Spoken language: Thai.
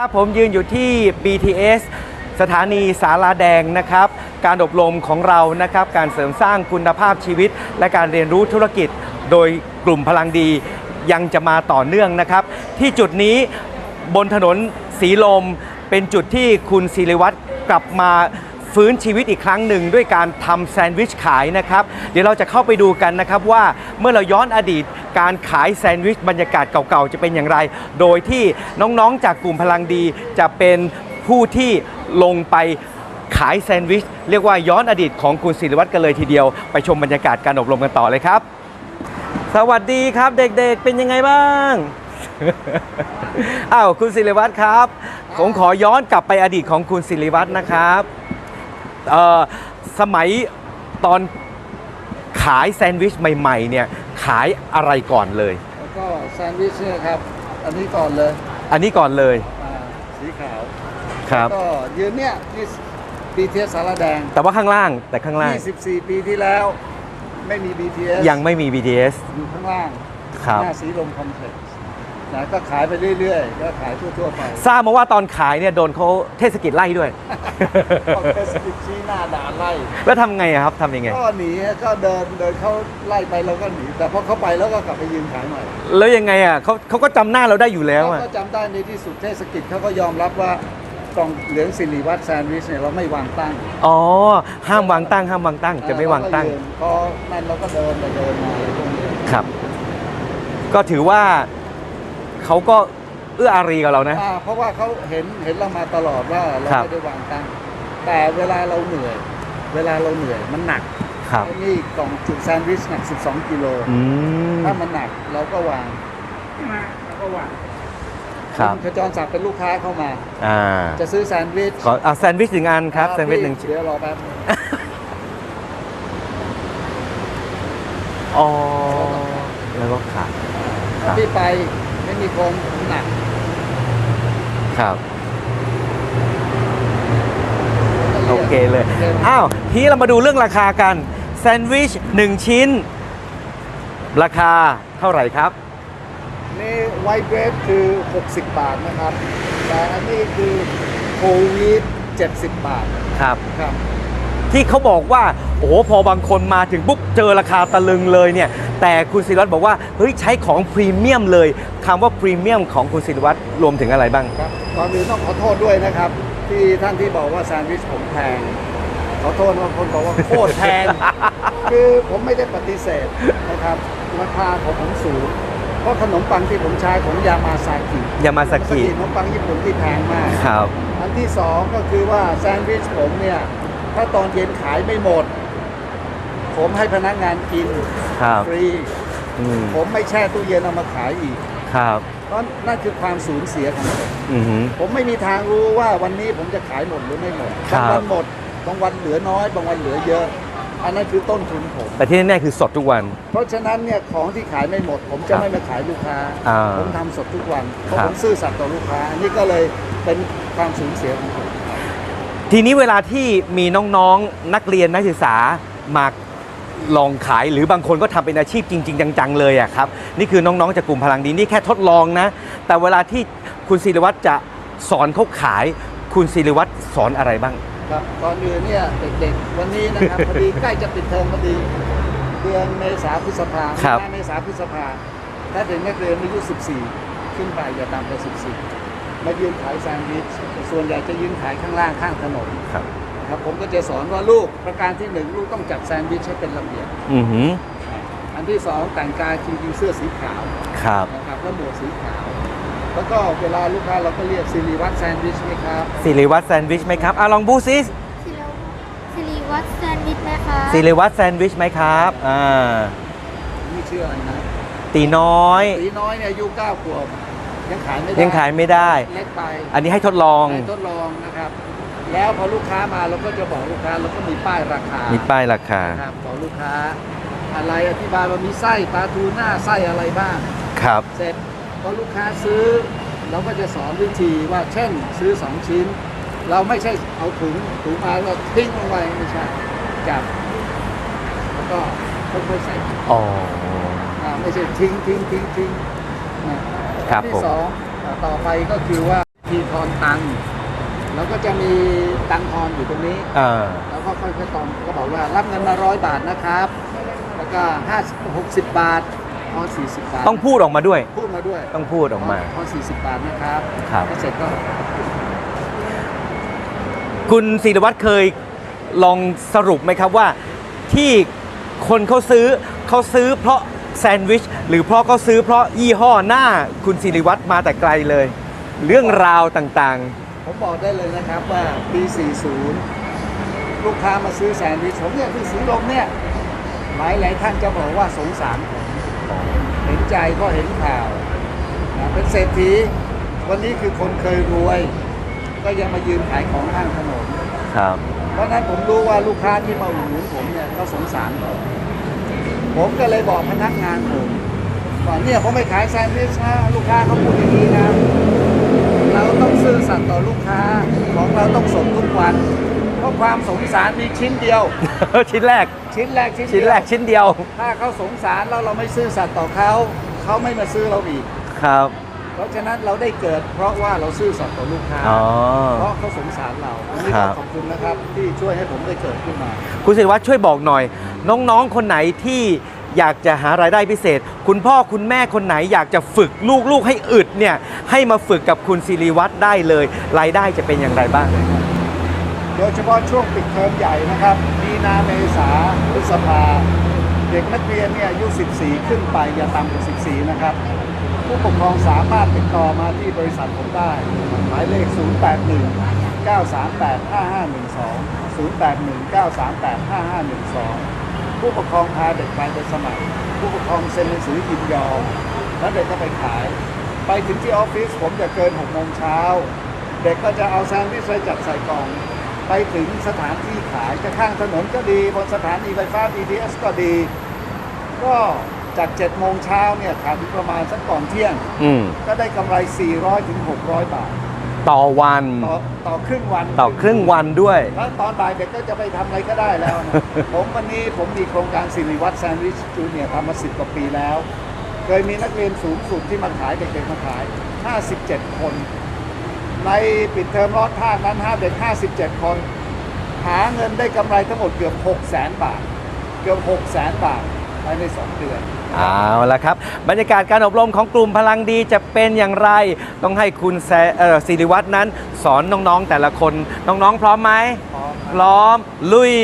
ครับผมยืนอยู่ที่ BTS สถานีสาราแดงนะครับ การอบรมของเรานะครับ การเสริมสร้างคุณภาพชีวิต และการเรียนรู้ธุรกิจ โดยกลุ่มพลังดียังจะมาต่อเนื่องนะครับ ที่จุดนี้บนถนนสีลมเป็นจุดที่คุณศิริวัตรกลับมา ฟื้นชีวิตอีกครั้งหนึ่งด้วยการทำแซนด์วิชขายนะครับ เดี๋ยวเราจะเข้าไปดูกันนะครับว่าเมื่อเราย้อนอดีตการขายแซนด์วิชบรรยากาศเก่าๆ จะเป็นอย่างไร โดยที่น้องๆจากกลุ่มพลังดีจะเป็นผู้ที่ลงไปขายแซนด์วิชเรียกว่าย้อนอดีตของคุณศิริวัตรกันเลยทีเดียว ไปชมบรรยากาศการอบรมกันต่อเลยครับ สวัสดีครับเด็กๆ เป็นยังไงบ้างอ้าวคุณศิริวัตรครับ ผมขอย้อนกลับไปอดีตของคุณศิริวัตรนะครับ สมัยตอนขายแซนด์วิชใหม่ๆเนี่ยขายอะไรก่อนเลย แล้วก็แซนด์วิชเนี่ยครับ อันนี้ก่อนเลยอันนี้ก่อนเลยอ่าสีขาวครับ ก็ยืนเนี่ยที่ BTS สารแดง แต่ว่าข้างล่างแต่ข้างล่าง24 ปีที่แล้ว ไม่มี BTS ยังไม่มี BTS อยู่ข้างล่าง ครับ หน้าสีลมคอมเพล็กซ์ นะก็ขายไปเรื่อยๆ ก็ขายทั่วๆไปทราบมาว่าตอนขายเนี่ยโดนเขาเทศกิจไล่ด้วยก็เทศกิจชี้หน้าด่าไล่แล้วทำไงอะครับทำยังไง ก็หนีก็เดินเดินเขาไล่ไปเราก็หนี แต่พอเขาไปแล้วก็กลับไปยืนขายใหม่แล้วยังไงอะเขาเขาก็จำหน้าเราได้อยู่แล้วอะก็จำได้ในที่สุดเทศกิจเขาก็ยอมรับว่ากล่องเหลืองสิริวัตรแซนด์วิชเนี่ยเราไม่วางตั้งอ๋อ ห้ามวางตั้ง ห้ามวางตั้ง จะไม่วางตั้งพอนั่นเราก็เดินไปเดินมาตรงนี้ครับ ก็ถือว่า เขาก็เอื้ออารีกับเรานะ อ่าเพราะว่าเขาเห็นเห็นเรามาตลอดว่าเราครับ ไม่ได้วางตั้งแต่เวลาเราเหนื่อย เวลาเราเหนื่อยมันหนักครับไอ้นี่กล่องจุดแซนด์วิชหนัก 12กิโลอืมถ้ามันหนักเราก็วางมาเราก็วางครับณขจรศักดิ์เป็นลูกค้าเข้ามา อ่าจะซื้อแซนด์วิชขออะแซนด์วิชหนึ่งอันครับอ่าแซนด์วิชหนึ่งพี่ชิ้นเดี๋ยวรอแป๊บนึงอ๋อแล้วก็ขาด ครับถ้าพี่ไป ไม่มีคนหนักครับ ก็โอเคเลย ดินอ้าว ทีนี้เรามาดูเรื่องราคากัน แซนด์วิชหนึ่งชิ้น ราคาเท่าไหร่ครับ นี่ไวท์เบรดคือ 60 บาทนะครับ แต่อันนี้คือโควิด70 บาทครับ ครับ ที่เขาบอกว่า โอ้โห พอบางคนมาถึงปุ๊บ เจอราคาตะลึงเลยเนี่ย แต่คุณศิริวัตรบอกว่าเฮ้ยใช้ของพรีเมียมเลยคำว่าพรีเมียมของคุณศิริวัตรรวมถึงอะไรบ้าง ครับก่อนอื่นต้องขอโทษด้วยนะครับ ที่ท่านที่บอกว่าแซนด์วิชผมแพง ขอโทษบางคนบอกว่าโคตรแพง คือผมไม่ได้ปฏิเสธนะครับราคาของผมสูง เพราะขนมปังที่ผมใช้ของยามาซากิยามาสกิ ขนมปังญี่ปุ่นที่แพงมาก ครับ อันที่สองก็คือว่าแซนด์วิชผมเนี่ย ถ้าตอนเย็นขายไม่หมด ผมให้พนักงานกินครับฟรีอืมผมไม่แช่ตู้เย็นเอามาขายอีกครับเพราะนั่นคือความสูญเสียของผมอือหือ ผมไม่มีทางรู้ว่าวันนี้ผมจะขายหมดหรือไม่หมดครับบางวันหมดบางวันเหลือน้อย บางวันเหลือเยอะ อันนั้นคือต้นทุนผม แต่ที่แน่ๆคือสดทุกวัน เพราะฉะนั้นเนี่ยของที่ขายไม่หมด ผมจะครับไม่มาขายลูกค้า อ่าผมทำสดทุกวันเพราะครับผมซื่อสัตย์ต่อลูกค้าอันนี้ก็เลยเป็นความสูญเสียของผม ทีนี้เวลาที่มีน้องๆ นักเรียนนักศึกษามา ลองขายหรือบางคนก็ทำเป็นอาชีพจริง ๆ จังๆเลยอะครับนี่คือน้องๆจากกลุ่มพลังดีนี่แค่ทดลองนะ แต่เวลาที่คุณศิริวัตรจะสอนเขาขาย คุณศิริวัตรสอนอะไรบ้างครับก่อนอื่นเนี่ยเด็กๆวันนี้นะครับพอดีใกล้จะปิดเทอมพอดีเดือนเมษาพฤษภาครับมีนาเมษาพฤษภาถ้าเด็กนักเรียนอายุ 14 ขึ้นไปอย่าตามไป14 มายืนขายแซนด์วิชส่วนใหญ่จะยืนขายข้างล่างข้างถนนครับ ครับผมก็จะสอนว่าลูกประการที่หนึ่งลูกต้องจัดแซนด์วิชให้เป็นระเบียบ อือหืออันที่สองแต่งกายจริงๆเสื้อสีขาวครับ นะครับแล้วหมวกสีขาว แล้วก็เวลาลูกค้าเราก็เรียกสิริวัตรแซนด์วิชไหมครับศิริวัตรแซนด์วิชไหมครับอะลองบูซิสิริสิริวัตรแซนด์วิชไหมคะศิริวัตรแซนด์วิชไหมครับอ่านี่ชื่ออะไรนะตีน้อยตีน้อยเนี่ยอายุเก้าขวบยังขายไม่ได้ยังขายไม่ได้ เล็กไป อันนี้ให้ทดลองให้ทดลองนะครับ แล้วพอลูกค้ามาเราก็จะบอกลูกค้าเราก็มีป้ายราคามีป้ายราคาครับบอกลูกค้า อะไรอธิบายว่ามีไส้ปลาทูน่าไส้อะไรบ้าง ครับ เสร็จพอลูกค้าซื้อ เราก็จะสอนวิธีว่าเช่นซื้อ2ชิ้น เราไม่ใช่เอาถุงถุงมาแล้วทิ้งลงไปไม่ใช่จับแล้วก็ค่อยๆใส่อ๋ออ่าไม่ใช่ทิ้งทิ้งทิ้งทิ้งนะครับอันผที่มสองอ่าต่อไปก็คือว่าทีทอนตังค์ แล้วก็จะมีตังค์ทอนอยู่ตรงนี้ อ่า แล้วก็ค่อยๆตอนก็บอกว่ารับเงินมาร้อยบาทนะครับ แล้วก็ห้าหกสิบบาททอนสี่สิบบาทต้องพูดออกมาด้วย พูดมาด้วยต้องพูดออกมา ทอนสี่สิบบาทนะครับครับก็เสร็จก็คุณศิริวัตรเคยลองสรุปไหมครับว่าที่คนเขาซื้อเขาซื้อเพราะแซนด์วิช หรือเพราะเขาซื้อเพราะยี่ห้อหน้าคุณศิริวัตรมาแต่ไกลเลย เรื่องราวต่าง ผมบอกได้เลยนะครับว่าปี 40 ลูกค้ามาซื้อแซนด์วิชผมเนี่ยที่สีลมเนี่ยหลายหลายๆท่านจะบอกว่าสงสารผมเห็นใจก็เห็นข่าวนะเป็นเศรษฐีวันนี้คือคนเคยรวย ก็ยังมายืนขายของข้างถนนๆครับ เพราะฉะนั้นผมรู้ว่าลูกค้าที่มาอุดหนุนผมเนี่ยก็สงสารผมผมก็เลยบอกพนักงานผมว่าเนี่ยผมไม่ขายแซนด์วิชนะลูกค้าเขาพูดอย่างนี้นะ เราต้องซื่อสัตย์ต่อลูกค้า ของเราต้องสมทุกวัน เพราะความสงสารมีชิ้นเดียว ชิ้นแรก ชิ้นแรกชิ้นชิ้นแรกเดียวชิ้นเดียว ถ้าเขาสงสารแล้วเราไม่ซื่อสัตย์ต่อเขา เขาไม่มาซื้อเราอีก ครับ เพราะฉะนั้นเราได้เกิด เพราะว่าเราซื่อสัตย์ต่อลูกค้า อ๋อ เพราะเขาสงสารเราอันนี้ครัก็บ ขอบคุณนะครับที่ช่วยให้ผมได้เกิดขึ้นมา คุณศิริวัตรช่วยบอกหน่อย น้องๆ คนไหนที่ อยากจะหารายได้พิเศษ คุณพ่อคุณแม่คนไหนอยากจะฝึกลูกๆให้อึดเนี่ยให้มาฝึกกับคุณศิริวัตรได้เลย รายได้จะเป็นอย่างไรบ้างโดยเฉพาะช่วงปิดเทอมใหญ่นะครับมีนาเมษาพฤษภาเด็กนักเรียนเนี่ยอายุ 14 ขึ้นไปอย่าต่ำกว่า 14 นะครับ ผู้ปกครองสามารถติดต่อมาที่บริษัทผมได้ หมายเลข 081 938 5512 081 938 5512 ผู้ปกครองพาเด็กไปไปสมัครผู้ปกครองเซ็นหนังสือยินยอมแล้วเด็กก็ไปขาย ไปถึงที่ออฟฟิศผมจะเกิน6โมงเช้าเด็กก็จะเอาแซนด์วิชไปจัดใส่กล่อง ไปถึงสถานที่ขายจะข้างถนนก็ดี บนสถานีไฟฟ้า BTS ก็ดี ก็จาก7โมงเช้าเนี่ยขายถึงประมาณสักก่อนเที่ยงอืมก็ได้กำไร 400ถึง600 บาท ต่อวันต่อต่อครึ่งวันต่อครึ่งวันด้วย แล้วตอนบ่ายเด็กก็จะไปทำอะไรก็ได้แล้วนะผมวันนี้ผมมีโครงการสิริวัตรแซนด์วิชจูเนียร์ทำมาสิบกว่าปีแล้ว เคยมีนักเรียนสูงสุดที่มาขายเด็กๆมาขาย 57 คน ในปิดเทอมรอดภาคนั้นห้าเด็ก 57 คน หาเงินได้กำไรทั้งหมดเกือบ 6 0 0 0 0 0 บาท เกือบ 6 0 0 0 0 0 บาทภายใน 2 เดือน เอาละครับ บรรยากาศการอบรมของกลุ่มพลังดีจะเป็นอย่างไร ต้องให้คุณศิริวัฒน์นั้น สอนน้องๆแต่ละคน น้องๆ พร้อมไหมพร้อมลุย